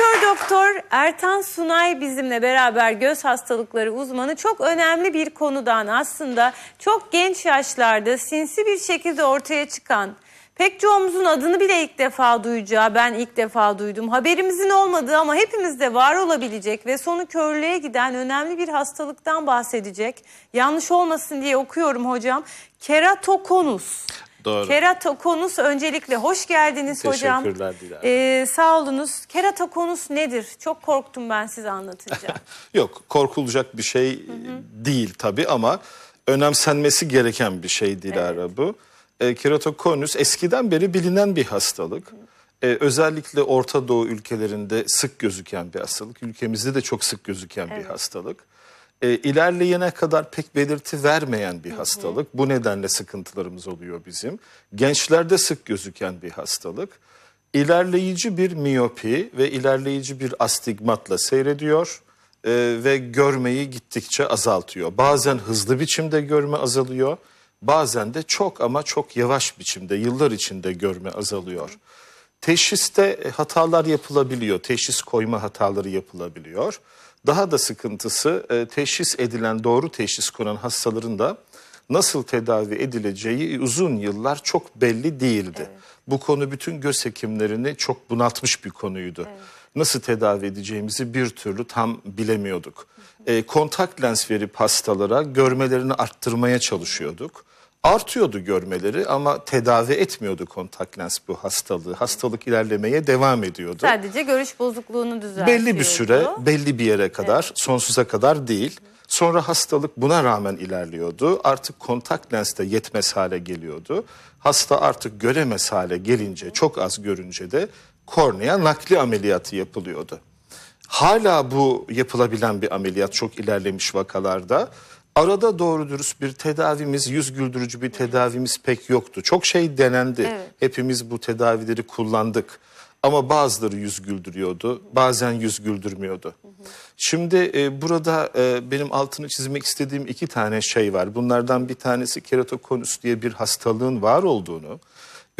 Profesör Doktor Ertan Sunay bizimle beraber göz hastalıkları uzmanı çok önemli bir konudan aslında çok genç yaşlarda sinsi bir şekilde ortaya çıkan pek çoğumuzun adını bile ilk defa duyacağı ben ilk defa duydum haberimizin olmadığı ama hepimizde var olabilecek ve sonu körlüğe giden önemli bir hastalıktan bahsedecek. Yanlış olmasın diye okuyorum hocam. Keratokonus. Doğru. Keratokonus öncelikle hoş geldiniz hocam. Teşekkürler Dilara. Ee, sağ olunuz. Keratokonus nedir? Çok korktum ben size anlatınca. Yok korkulacak bir şey değil tabii ama önemsenmesi gereken bir şey Dilara bu. E, keratokonus eskiden beri bilinen bir hastalık. E, özellikle Orta Doğu ülkelerinde sık gözüken bir hastalık. Ülkemizde de çok sık gözüken bir hastalık. E, ilerleyene kadar pek belirti vermeyen bir hastalık. Bu nedenle sıkıntılarımız oluyor bizim. Gençlerde sık gözüken bir hastalık. İlerleyici bir miyopi ve ilerleyici bir astigmatla seyrediyor e, ve görmeyi gittikçe azaltıyor. Bazen hızlı biçimde görme azalıyor, bazen de çok ama çok yavaş biçimde yıllar içinde görme azalıyor. Teşhiste e, hatalar yapılabiliyor, teşhis koyma hataları yapılabiliyor. Daha da sıkıntısı e, teşhis edilen, doğru teşhis konan hastaların da nasıl tedavi edileceği uzun yıllar çok belli değildi. Bu konu bütün göz hekimlerini çok bunaltmış bir konuydu. Nasıl tedavi edeceğimizi bir türlü tam bilemiyorduk. E, kontak lens verip hastalara görmelerini arttırmaya çalışıyorduk. Artıyordu görmeleri ama tedavi etmiyordu kontak lens bu hastalığı. Hastalık ilerlemeye devam ediyordu. Sadece görüş bozukluğunu düzeltiyordu. Belli bir süre, belli bir yere kadar, sonsuza kadar değil. Sonra hastalık buna rağmen ilerliyordu. Artık kontak lens de yetmez hale geliyordu. Hasta artık göremez hale gelince, çok az görünce de kornea nakli ameliyatı yapılıyordu. Hala bu yapılabilen bir ameliyat çok ilerlemiş vakalarda. Arada doğru dürüst bir tedavimiz, yüz güldürücü bir tedavimiz pek yoktu. Çok şey denendi. Evet. Hepimiz bu tedavileri kullandık. Ama bazıları yüz güldürüyordu, bazen yüz güldürmüyordu. Şimdi e, burada e, benim altını çizmek istediğim iki tane şey var. Bunlardan bir tanesi keratokonus diye bir hastalığın var olduğunu,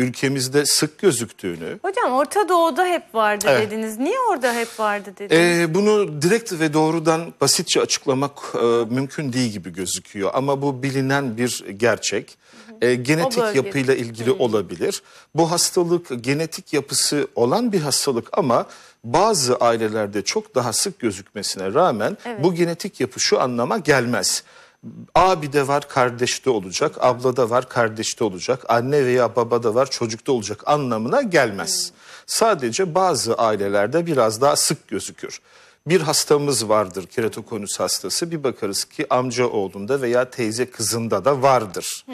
ülkemizde sık gözüktüğünü, Hocam Orta Doğu'da hep vardı Evet. dediniz. Niye orada hep vardı dediniz? Ee, bunu direkt ve doğrudan basitçe açıklamak e, mümkün değil gibi gözüküyor. Ama bu bilinen bir gerçek. Ee, genetik yapıyla ilgili olabilir. Bu hastalık genetik yapısı olan bir hastalık ama bazı ailelerde çok daha sık gözükmesine rağmen bu genetik yapı şu anlama gelmez. Abi de var, kardeşte olacak, ablada var, kardeşte olacak, anne veya babada var, çocukta olacak anlamına gelmez. Sadece bazı ailelerde biraz daha sık gözükür. Bir hastamız vardır keratokonus hastası bir bakarız ki amca oğlunda veya teyze kızında da vardır.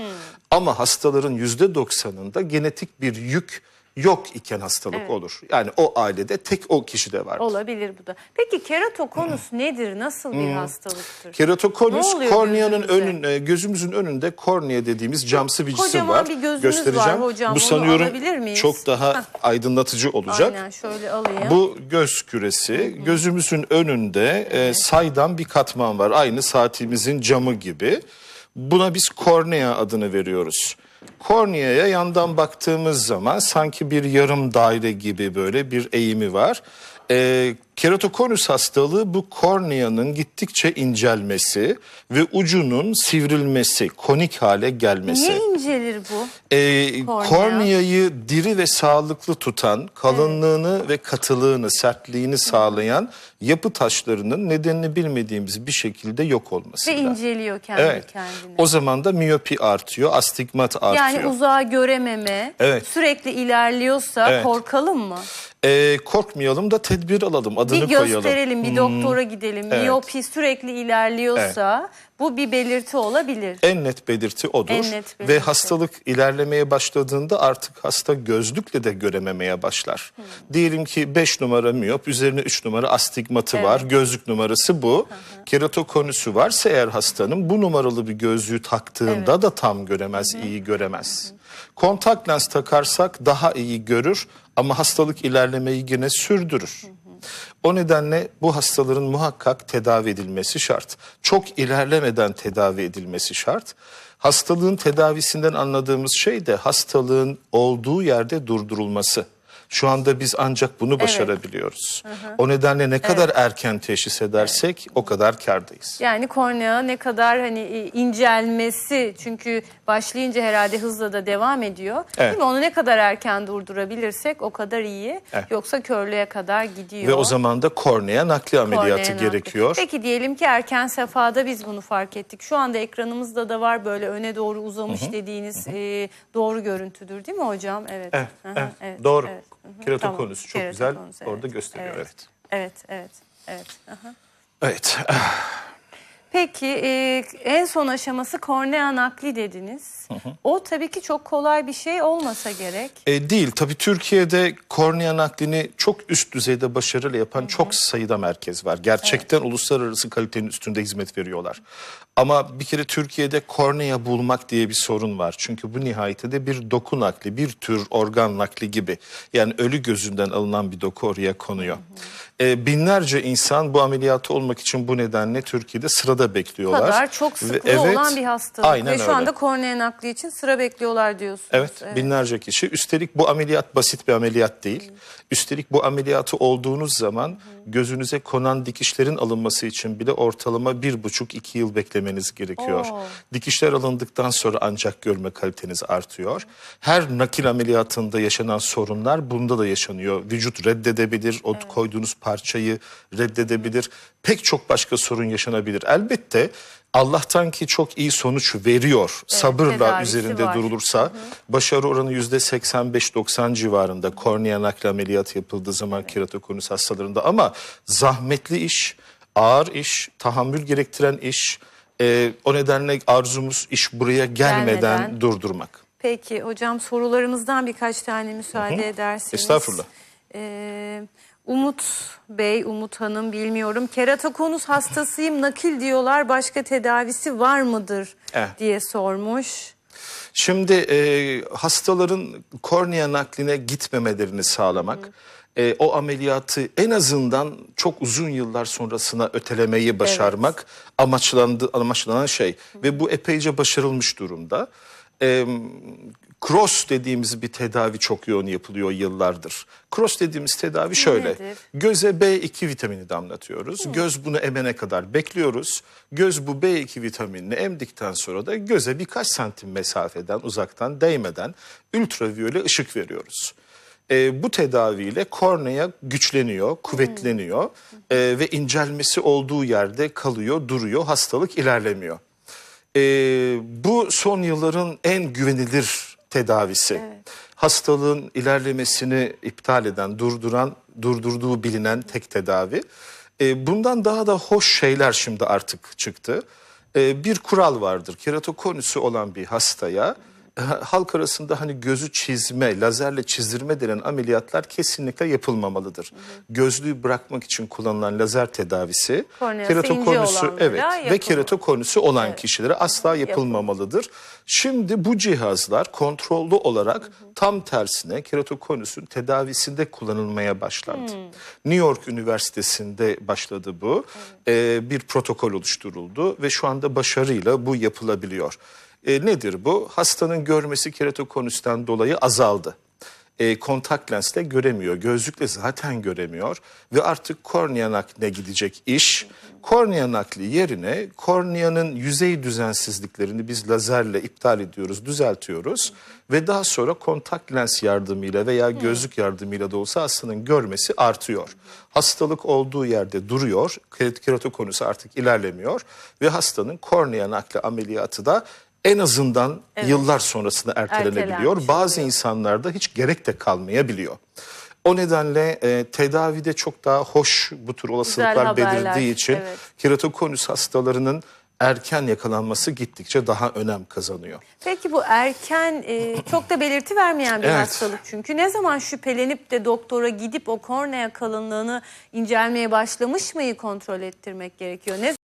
Ama hastaların yüzde doksanında genetik bir yük yok iken hastalık olur. Yani o ailede tek o kişide vardır. Olabilir bu da. Peki keratokonus nedir? Nasıl bir hastalıktır? Keratokonus korneanın önün gözümüzün önünde kornea dediğimiz camsı bir cisim Kocaman var. bir gözünüz Göstereceğim. var hocam, Bu sanıyorum çok daha aydınlatıcı olacak. Aynen şöyle alayım. Bu göz küresi. Gözümüzün önünde e, saydam bir katman var. Aynı saatimizin camı gibi. Buna biz kornea adını veriyoruz. Korneaya yandan baktığımız zaman sanki bir yarım daire gibi böyle bir eğimi var. E, keratokonus hastalığı bu korneanın gittikçe incelmesi ve ucunun sivrilmesi, konik hale gelmesi. Niye incelir bu? Kornea. korneayı diri ve sağlıklı tutan, kalınlığını ve katılığını, sertliğini sağlayan yapı taşlarının nedenini bilmediğimiz bir şekilde yok olması. Ve inceliyor kendi Evet. kendine. O zaman da miyopi artıyor, astigmat artıyor. Yani uzağa görememe Evet. sürekli ilerliyorsa Evet. korkalım mı? Ee, korkmayalım da tedbir alalım, adını Bir koyalım. Hmm. gösterelim, bir doktora gidelim. Evet. Miyopi sürekli ilerliyorsa bu bir belirti olabilir. En net belirti odur. En net belirti. Ve hastalık ilerlemeye başladığında artık hasta gözlükle de görememeye başlar. Diyelim ki 5 numara miyop, üzerine 3 numara astigmatı var. Gözlük numarası bu. Keratokonüsü varsa eğer hastanın bu numaralı bir gözlüğü taktığında da tam göremez, iyi göremez. Kontak lens takarsak daha iyi görür ama hastalık ilerlemeyi yine sürdürür. O nedenle bu hastaların muhakkak tedavi edilmesi şart. Çok ilerlemeden tedavi edilmesi şart. Hastalığın tedavisinden anladığımız şey de hastalığın olduğu yerde durdurulması. Şu anda biz ancak bunu başarabiliyoruz. O nedenle ne kadar erken teşhis edersek o kadar kârdayız. Yani kornea ne kadar hani e, incelmesi çünkü başlayınca herhalde hızla da devam ediyor. Evet. Değil mi? Onu ne kadar erken durdurabilirsek o kadar iyi. Evet. Yoksa körlüğe kadar gidiyor. Ve o zaman da kornea nakli ameliyatı nakli. gerekiyor. Peki diyelim ki erken sefada biz bunu fark ettik. Şu anda ekranımızda da var böyle öne doğru uzamış dediğiniz e, doğru görüntüdür değil mi hocam? Evet. Evet, Hı hı, evet, doğru. evet. Hı, Keratokonus çok güzel Keratokonus, orada gösteriyor, evet. Evet, evet, evet. Aha. Evet. Peki e, en son aşaması kornea nakli dediniz. O tabii ki çok kolay bir şey olmasa gerek. E, değil. Tabii Türkiye'de kornea naklini çok üst düzeyde başarıyla yapan çok sayıda merkez var. Gerçekten uluslararası kalitenin üstünde hizmet veriyorlar. Ama bir kere Türkiye'de kornea bulmak diye bir sorun var. Çünkü bu nihayetinde bir doku nakli, bir tür organ nakli gibi. Yani ölü gözünden alınan bir doku oraya konuyor. E, binlerce insan bu ameliyatı olmak için bu nedenle Türkiye'de sırada bekliyorlar. kadar çok sıklığı evet, olan bir hastalık. Aynen Ve şu öyle. anda kornea nakli için sıra bekliyorlar diyorsunuz. Evet, binlerce kişi. Üstelik bu ameliyat basit bir ameliyat değil. Üstelik bu ameliyatı olduğunuz zaman gözünüze konan dikişlerin alınması için bile ortalama bir buçuk iki yıl beklemeniz gerekiyor. Oo. Dikişler alındıktan sonra ancak görme kaliteniz artıyor. Her nakil ameliyatında yaşanan sorunlar bunda da yaşanıyor. Vücut reddedebilir, o koyduğunuz parçayı reddedebilir. Pek çok başka sorun yaşanabilir. Elbette Allah'tan ki çok iyi sonuç veriyor. Sabırla tedavisi üzerinde var. durulursa başarı oranı yüzde 85-90 civarında kornea nakli ameliyatı yapıldığı zaman keratokonus hastalarında ama zahmetli iş, ağır iş, tahammül gerektiren iş. Ee, o nedenle arzumuz iş buraya gelmeden, Gelmeden. durdurmak. Peki hocam sorularımızdan birkaç tane müsaade ederseniz. Estağfurullah. Ee, Umut Bey, Umut Hanım bilmiyorum. Keratokonus hastasıyım nakil diyorlar başka tedavisi var mıdır Evet. diye sormuş. Şimdi e, hastaların kornea nakline gitmemelerini sağlamak, e, o ameliyatı en azından çok uzun yıllar sonrasına ötelemeyi başarmak amaçlandı, amaçlanan şey. Ve bu epeyce başarılmış durumda. E, cross dediğimiz bir tedavi çok yoğun yapılıyor yıllardır. Cross dediğimiz tedavi şöyle. nedir? Göze B2 vitamini damlatıyoruz. Göz bunu emene kadar bekliyoruz. Göz bu B2 vitaminini emdikten sonra da göze birkaç santim mesafeden uzaktan değmeden ultraviyole ışık veriyoruz. Ee, bu tedaviyle kornea güçleniyor, kuvvetleniyor Ee, ve incelmesi olduğu yerde kalıyor, duruyor, hastalık ilerlemiyor. Ee, bu son yılların en güvenilir tedavisi. Hastalığın ilerlemesini iptal eden, durduran, durdurduğu bilinen tek tedavi. Ee, bundan daha da hoş şeyler şimdi artık çıktı. Ee, bir kural vardır. Keratokonüsü olan bir hastaya e, halk arasında hani gözü çizme, lazerle çizdirme denen ameliyatlar kesinlikle yapılmamalıdır. Gözlüğü bırakmak için kullanılan lazer tedavisi olanlara evet ve yapılmaz. keratokonüsü olan kişilere asla yapılmamalıdır. Şimdi bu cihazlar kontrollü olarak tam tersine keratokonüsün tedavisinde kullanılmaya başlandı. New York Üniversitesi'nde başladı bu. Ee, bir protokol oluşturuldu ve şu anda başarıyla bu yapılabiliyor. Ee, nedir bu? Hastanın görmesi keratokonüsten dolayı azaldı e, kontak lensle göremiyor. Gözlükle zaten göremiyor ve artık kornea nakline gidecek iş. Kornea nakli yerine korneanın yüzey düzensizliklerini biz lazerle iptal ediyoruz, düzeltiyoruz ve daha sonra kontak lens yardımıyla veya gözlük yardımıyla da olsa hastanın görmesi artıyor. Hastalık olduğu yerde duruyor, kerat- keratokonüsü artık ilerlemiyor ve hastanın kornea nakli ameliyatı da en azından yıllar sonrasında ertelenebiliyor. Ertelenmiş Bazı oluyor. insanlarda hiç gerek de kalmayabiliyor. O nedenle e, tedavide çok daha hoş bu tür olasılıklar belirdiği için evet. keratokonüs hastalarının erken yakalanması gittikçe daha önem kazanıyor. Peki bu erken e, çok da belirti vermeyen bir Evet. hastalık çünkü ne zaman şüphelenip de doktora gidip o kornea kalınlığını incelmeye başlamış mıyı kontrol ettirmek gerekiyor? Ne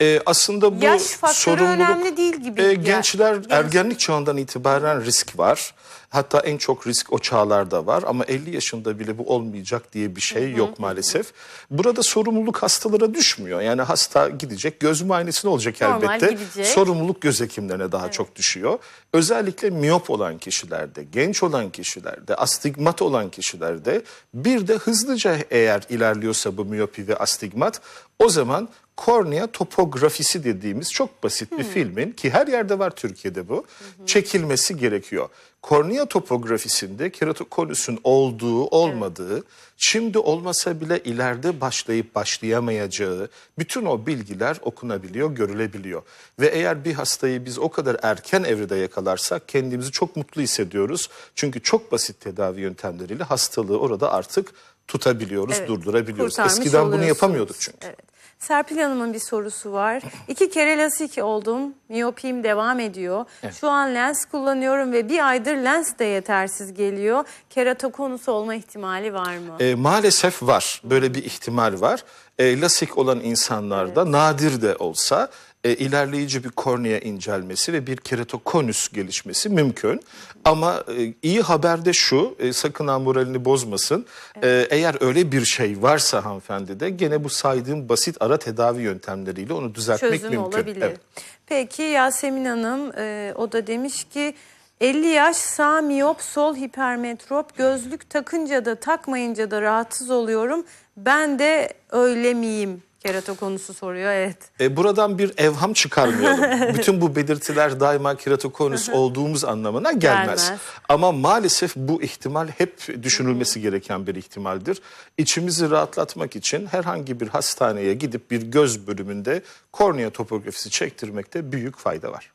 Ee, aslında bu Yaş faktörü sorumluluk önemli değil gibi. Ya- gençler Genç- ergenlik çağından itibaren risk var. Hatta en çok risk o çağlarda var ama 50 yaşında bile bu olmayacak diye bir şey yok maalesef. Burada sorumluluk hastalara düşmüyor. Yani hasta gidecek göz muayenesine olacak Normal elbette. gidecek. Sorumluluk göz hekimlerine daha çok düşüyor. Özellikle miyop olan kişilerde, genç olan kişilerde, astigmat olan kişilerde bir de hızlıca eğer ilerliyorsa bu miyopi ve astigmat o zaman kornea topografisi dediğimiz çok basit bir filmin ki her yerde var Türkiye'de bu çekilmesi gerekiyor. Kornea topografisinde keratokonüsün olduğu olmadığı şimdi olmasa bile ileride başlayıp başlayamayacağı bütün o bilgiler okunabiliyor, görülebiliyor. Ve eğer bir hastayı biz o kadar erken evrede yakalarsak kendimizi çok mutlu hissediyoruz. Çünkü çok basit tedavi yöntemleriyle hastalığı orada artık tutabiliyoruz, Evet, durdurabiliyoruz. Eskiden bunu yapamıyorduk çünkü. Evet. Serpil Hanım'ın bir sorusu var. İki kere lasik oldum. Miyopim devam ediyor. Şu an lens kullanıyorum ve bir aydır lens de yetersiz geliyor. Keratokonusu olma ihtimali var mı? E, maalesef var. Böyle bir ihtimal var. E, lasik olan insanlarda nadir de olsa e, ilerleyici bir kornea incelmesi ve bir keratokonüs gelişmesi mümkün. Ama e, iyi haber de şu, e, sakın ha moralini bozmasın. E, eğer öyle bir şey varsa hanımefendide gene bu saydığım basit ara tedavi yöntemleriyle onu düzeltmek Çözüm mümkün. olabilir. Evet. Peki Yasemin Hanım e, o da demiş ki 50 yaş sağ miyop sol hipermetrop gözlük takınca da takmayınca da rahatsız oluyorum. Ben de öyle miyim? Keratokonusu soruyor evet. E, buradan bir evham çıkarmayalım. Bütün bu belirtiler daima keratokonus olduğumuz anlamına gelmez. Gelmez. Ama maalesef bu ihtimal hep düşünülmesi gereken bir ihtimaldir. İçimizi rahatlatmak için herhangi bir hastaneye gidip bir göz bölümünde kornea topografisi çektirmekte büyük fayda var.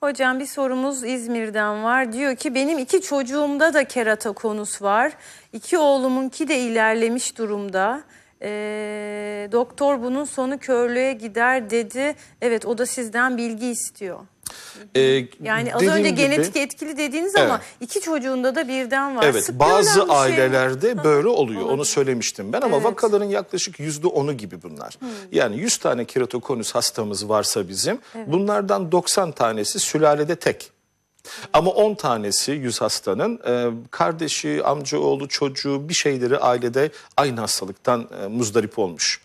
Hocam bir sorumuz İzmir'den var. Diyor ki benim iki çocuğumda da keratokonus var. İki oğlumunki de ilerlemiş durumda. Ee, doktor bunun sonu körlüğe gider dedi. Evet o da sizden bilgi istiyor. E, Yani az önce gibi- genetik etkili dediğiniz ama Evet. iki çocuğunda da birden var. Evet Sık bazı şey ailelerde böyle oluyor onu söylemiştim ben ama Evet. vakaların yaklaşık yüzde onu gibi bunlar. Yani 100 tane keratokonus hastamız varsa bizim bunlardan 90 tanesi sülalede tek. Ama 10 tanesi 100 hastanın e, kardeşi, amcaoğlu, çocuğu bir şeyleri ailede aynı hastalıktan e, muzdarip olmuş.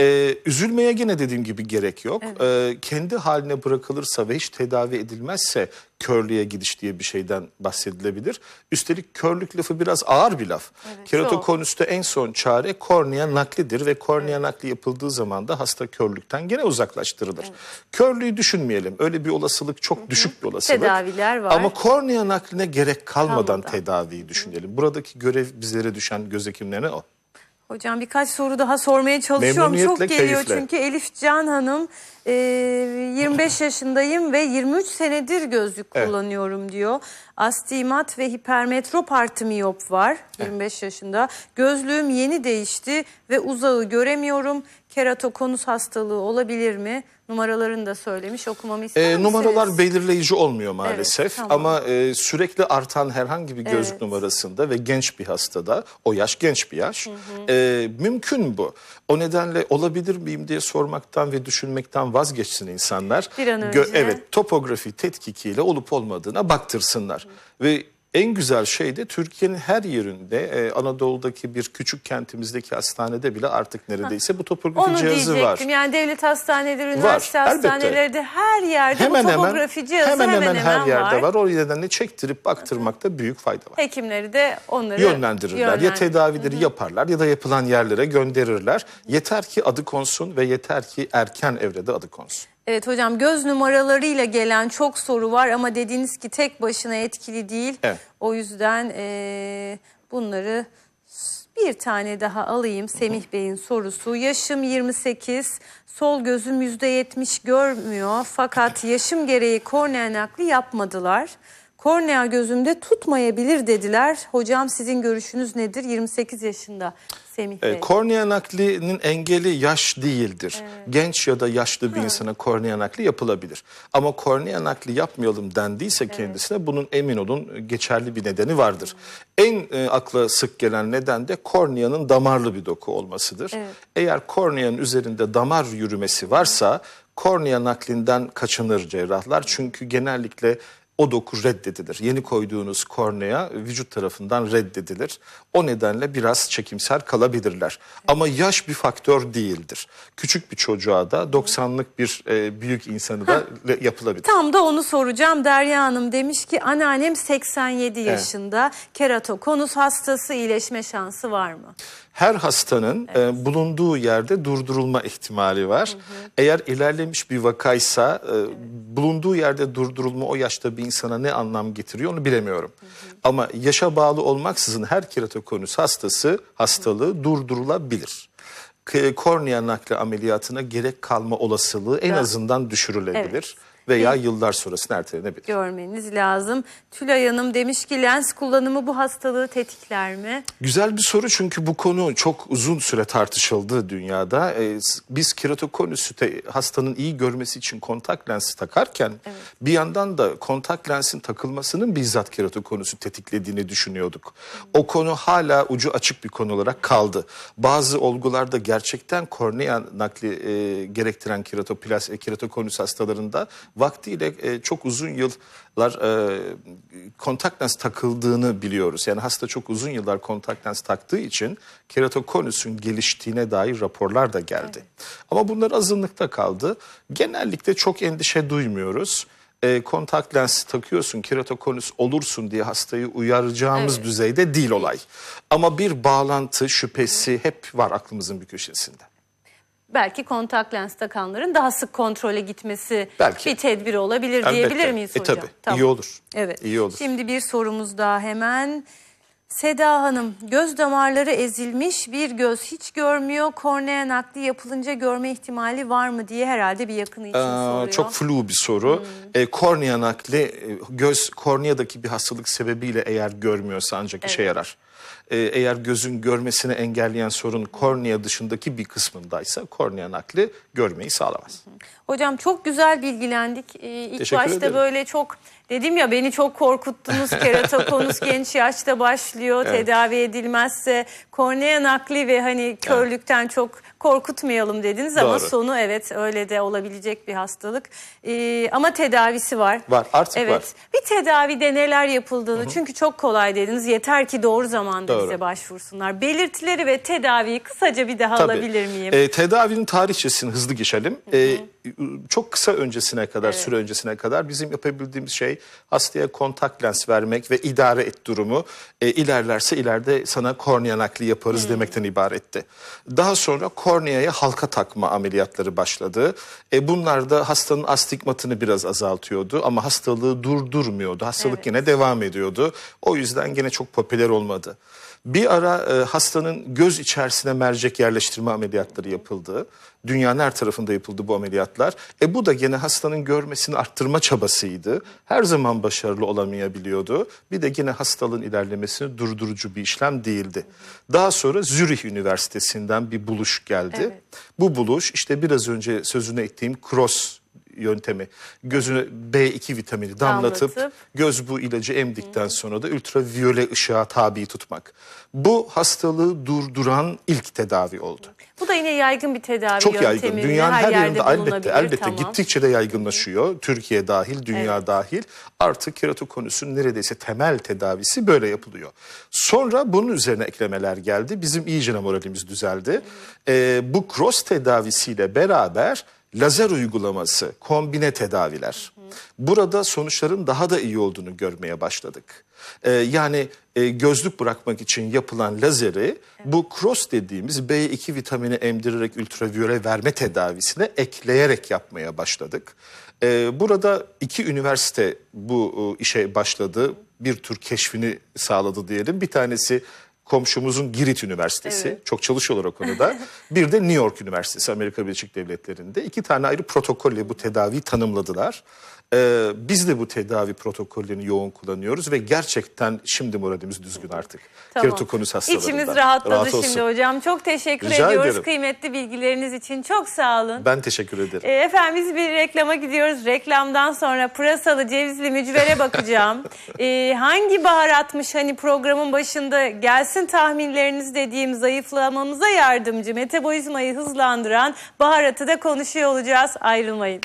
E, üzülmeye gene dediğim gibi gerek yok. E, kendi haline bırakılırsa ve hiç tedavi edilmezse körlüğe gidiş diye bir şeyden bahsedilebilir. Üstelik körlük lafı biraz ağır bir laf. Keratokonüste en son çare kornea naklidir ve kornea nakli yapıldığı zaman da hasta körlükten gene uzaklaştırılır. Körlüğü düşünmeyelim. Öyle bir olasılık çok düşük bir olasılık. Tedaviler var. Ama kornea nakline gerek kalmadan, Kalmadan. tedaviyi düşünelim. Buradaki görev bizlere düşen göz hekimlerine o. Hocam birkaç soru daha sormaya çalışıyorum. Çok geliyor keyifle. çünkü Elif Can Hanım e, 25 yaşındayım ve 23 senedir gözlük Evet. kullanıyorum diyor. Astigmat ve hipermetrop artı miyop var 25 yaşında. Gözlüğüm yeni değişti ve uzağı göremiyorum. Keratokonus hastalığı olabilir mi? Numaralarını da söylemiş okumamı ister E, numaralar belirleyici olmuyor maalesef tamam. ama e, sürekli artan herhangi bir gözlük Evet. numarasında ve genç bir hastada o yaş genç bir yaş e, mümkün bu. O nedenle olabilir miyim diye sormaktan ve düşünmekten vazgeçsin insanlar. Bir an önce. evet topografi tetkikiyle olup olmadığına baktırsınlar ve en güzel şey de Türkiye'nin her yerinde e, Anadolu'daki bir küçük kentimizdeki hastanede bile artık neredeyse bu topografi Onu cihazı var. diyecektim. Yani devlet hastaneleri, üniversite elbette. hastaneleri de her yerde hemen bu hemen topografi cihazı hemen hemen, her yerde var. var. O nedenle çektirip baktırmakta büyük fayda var. Hekimleri de onları Yönlendirirler. Ya yönlendir- tedavileri yaparlar ya da yapılan yerlere gönderirler. Yeter ki adı konsun ve yeter ki erken evrede adı konsun. Evet hocam göz numaralarıyla gelen çok soru var ama dediğiniz ki tek başına etkili değil. Evet. O yüzden eee, bunları bir tane daha alayım. Semih Bey'in sorusu. Yaşım 28, sol gözüm %70 görmüyor fakat yaşım gereği kornea nakli yapmadılar. Kornea gözümde tutmayabilir dediler. Hocam sizin görüşünüz nedir? 28 yaşında Semih E, kornea naklinin engeli yaş değildir. Genç ya da yaşlı bir insana kornea nakli yapılabilir. Ama kornea nakli yapmayalım dendiyse kendisine bunun emin olun geçerli bir nedeni vardır. En e, akla sık gelen neden de korneanın damarlı bir doku olmasıdır. Eğer korneanın üzerinde damar yürümesi varsa kornea naklinden kaçınır cerrahlar. Çünkü genellikle o doku reddedilir. Yeni koyduğunuz kornea vücut tarafından reddedilir. O nedenle biraz çekimser kalabilirler. Ama yaş bir faktör değildir. Küçük bir çocuğa da 90'lık bir e, büyük insanı da re- yapılabilir. Tam da onu soracağım. Derya Hanım demiş ki anneannem 87 yaşında. Keratokonus hastası iyileşme şansı var mı? Her hastanın e, bulunduğu yerde durdurulma ihtimali var. Eğer ilerlemiş bir vakaysa e, bulunduğu yerde durdurulma o yaşta bir insana ne anlam getiriyor onu bilemiyorum. Ama yaşa bağlı olmaksızın her keratokonus hastası hastalığı durdurulabilir. K- Kornea nakli ameliyatına gerek kalma olasılığı en Ya. azından düşürülebilir veya yıllar sonrasına ertelenebilir. Görmeniz lazım. Tülay Hanım demiş ki lens kullanımı bu hastalığı tetikler mi? Güzel bir soru çünkü bu konu çok uzun süre tartışıldı dünyada. Ee, biz keratokonüsü hastanın iyi görmesi için kontak lensi takarken bir yandan da kontak lensin takılmasının bizzat keratokonüsü tetiklediğini düşünüyorduk. O konu hala ucu açık bir konu olarak kaldı. Bazı olgularda gerçekten kornea nakli e, gerektiren keratoplas, e, keratokonüs hastalarında vaktiyle e, çok uzun yıllar e, kontak lens takıldığını biliyoruz. Yani hasta çok uzun yıllar kontak lens taktığı için keratokonüsün geliştiğine dair raporlar da geldi. Ama bunlar azınlıkta kaldı. Genellikle çok endişe duymuyoruz. E, kontak lens takıyorsun, keratokonüs olursun diye hastayı uyaracağımız düzeyde değil olay. Ama bir bağlantı şüphesi hep var aklımızın bir köşesinde. Belki kontak lens takanların daha sık kontrole gitmesi Belki. bir tedbir olabilir Elbette. diyebilir miyiz E, hocam? tabii. İyi olur. Evet. İyi olur. Şimdi bir sorumuz daha hemen. Seda Hanım, göz damarları ezilmiş, bir göz hiç görmüyor. Kornea nakli yapılınca görme ihtimali var mı diye herhalde bir yakını için Aa, soruyor. Hmm. Çok flu bir soru. E, kornea nakli e, göz korneadaki bir hastalık sebebiyle eğer görmüyorsa ancak işe yarar. E, eğer gözün görmesini engelleyen sorun kornea dışındaki bir kısmındaysa kornea nakli görmeyi sağlamaz. Hocam çok güzel bilgilendik. Ee, ilk Teşekkür başta ederim. böyle çok dedim ya beni çok korkuttunuz. Keratokonus genç yaşta başlıyor. Tedavi edilmezse kornea nakli ve hani körlükten çok korkutmayalım dediniz ama Doğru. sonu evet öyle de olabilecek bir hastalık. Ee, ama tedavisi var. Var, artık evet. var. Bir tedavide neler yapıldığını çünkü çok kolay dediniz. Yeter ki doğru zamanda Doğru. bize başvursunlar. Belirtileri ve tedaviyi kısaca bir daha Tabii. alabilir miyim? E, tedavinin tarihçesini hızlı geçelim. E, çok kısa öncesine kadar, süre öncesine kadar bizim yapabildiğimiz şey hastaya kontak lens vermek ve idare et durumu. E, ilerlerse ileride sana kornea nakli yaparız demekten ibaretti. Daha sonra korneaya halka takma ameliyatları başladı. E, bunlar da hastanın astigmatını biraz azaltıyordu ama hastalığı durdurmuyordu. Hastalık Evet. yine devam ediyordu. O yüzden gene çok popüler olmadı. Bir ara e, hastanın göz içerisine mercek yerleştirme ameliyatları yapıldı. Dünyanın her tarafında yapıldı bu ameliyatlar. E bu da gene hastanın görmesini arttırma çabasıydı. Her zaman başarılı olamayabiliyordu. Bir de gene hastalığın ilerlemesini durdurucu bir işlem değildi. Daha sonra Zürih Üniversitesi'nden bir buluş geldi. Evet. Bu buluş işte biraz önce sözüne ettiğim cross yöntemi. Gözüne B2 vitamini damlatıp Damlatıp. göz bu ilacı emdikten sonra da ultraviyole ışığa tabi tutmak. Bu hastalığı durduran ilk tedavi oldu. Bu da yine yaygın bir tedavi Çok yöntemi. yaygın. Dünyanın her, yerde yerinde elbette elbette tamam. gittikçe de yaygınlaşıyor. Türkiye dahil, dünya Evet. dahil. Artık keratokonüsün neredeyse temel tedavisi böyle yapılıyor. Sonra bunun üzerine eklemeler geldi. Bizim iyice moralimiz düzeldi. Ee, bu cross tedavisiyle beraber lazer uygulaması, kombine tedaviler. Burada sonuçların daha da iyi olduğunu görmeye başladık. Ee, yani e, gözlük bırakmak için yapılan lazeri bu cross dediğimiz B2 vitamini emdirerek ultraviyole verme tedavisine ekleyerek yapmaya başladık. Ee, burada iki üniversite bu e, işe başladı. Bir tür keşfini sağladı diyelim. Bir tanesi komşumuzun Girit Üniversitesi. Evet. Çok çalışıyorlar o konuda. bir de New York Üniversitesi Amerika Birleşik Devletleri'nde. iki tane ayrı protokolle bu tedaviyi tanımladılar. Ee, biz de bu tedavi protokollerini yoğun kullanıyoruz ve gerçekten şimdi moralimiz düzgün artık. Keratokonus hastalarında. İçimiz rahatladı Rahat şimdi olsun. hocam. Çok teşekkür Rica ediyoruz ederim. kıymetli bilgileriniz için. Çok sağ olun. Ben teşekkür ederim. E, Efendim biz bir reklama gidiyoruz. Reklamdan sonra pırasalı cevizli mücvere bakacağım. E, hangi baharatmış hani programın başında gelsin tahminleriniz dediğim zayıflamamıza yardımcı, metabolizmayı hızlandıran baharatı da konuşuyor olacağız. Ayrılmayın.